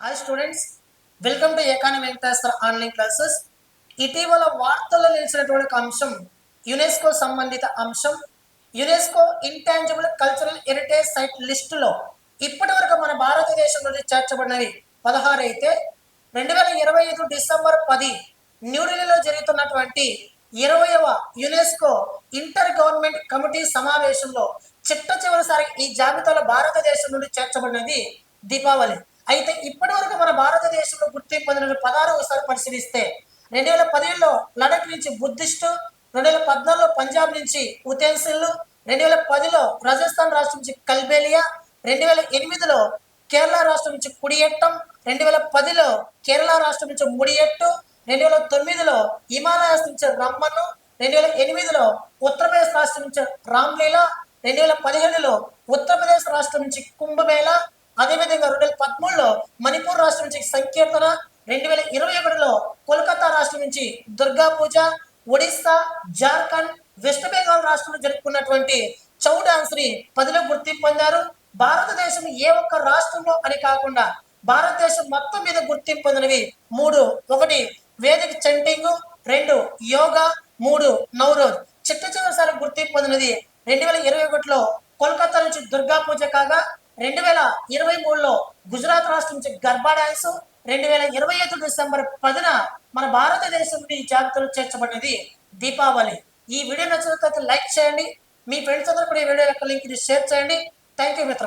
Hi students welcome to ఏకాని Venkateswara online classes ఇటీవల వార్తల్లో నిలిచినటువంటి ఒక అంశం యునెస్కో సంబంధిత అంశం. UNESCO intangible cultural heritage site లిస్టులో ఇప్పటి వరకు మన భారతదేశం నుండి చేర్చబడినవి పదహారు అయితే రెండు వేల ఇరవై ఐదు డిసెంబర్ పది న్యూఢిల్లీలో జరుగుతున్నటువంటి ఇరవైవ యునెస్కో ఇంటర్ గవర్నమెంట్ కమిటీ సమావేశంలో చిట్ట చివరిసారి ఈ జాబితాలో భారతదేశం నుండి చేర్చబడినది దీపావళి. అయితే ఇప్పటి వరకు మన భారతదేశంలో గుర్తింపు పొందిన పదహారు ఒకసారి పరిశీలిస్తే రెండు వేల పదిహేడులో లడక్ నుంచి బుద్ధిస్టు రెండు వేల పద్నాలుగులో పంజాబ్ నుంచి ఉతెన్సిల్లు రెండు వేల పదిలో రాజస్థాన్ రాష్ట్రం నుంచి కల్బేలియా రెండు వేల ఎనిమిదిలో కేరళ రాష్ట్రం నుంచి కుడియట్టం రెండు వేల పదిలో కేరళ రాష్ట్రం నుంచి ముడియట్టు రెండు వేల తొమ్మిదిలో హిమాలయాస్ నుంచి రమ్మను రెండు వేల ఎనిమిదిలో ఉత్తరప్రదేశ్ రాష్ట్రం నుంచి రామ్లీలా రెండు వేల పదిహేనులో ఉత్తరప్రదేశ్ రాష్ట్రం నుంచి కుంభమేళ అదేవిధంగా రెండు వేల పదమూడులో మణిపూర్ రాష్ట్రం నుంచి సంకీర్తన రెండు వేల ఇరవై ఒకటిలో కోల్కతా రాష్ట్రం నుంచి దుర్గా పూజ ఒడిస్సా జార్ఖండ్ వెస్ట్ బెంగాల్ రాష్ట్రంలో జరుపుకున్నటువంటి చౌ డాన్స్ని పదిలో గుర్తింపు పొందారు. భారతదేశం ఏ ఒక్క రాష్ట్రంలో అని కాకుండా భారతదేశం మొత్తం మీద గుర్తింపు పొందినవి మూడు. ఒకటి వేదిక చంటింగ్ రెండు యోగా మూడు నవరోజ్. చిట్ట చివరిసారి గుర్తింపు పొందినది రెండు వేల ఇరవై ఒకటిలో కోల్కతా నుంచి దుర్గా పూజ కాగా రెండు వేల ఇరవై మూడులో గుజరాత్ రాష్ట్రం నుంచి గర్భా డాన్స్ రెండు వేల ఇరవై ఐదు డిసెంబర్ పదిన మన భారతదేశం ఈ జాబితాలో చేర్చబడినది దీపావళి. ఈ వీడియో నచ్చినట్లయితే లైక్ చేయండి. మీ ఫ్రెండ్స్ అందరూ కూడా ఈ వీడియో యొక్క లింక్ షేర్ చేయండి. Thank you మిత్రం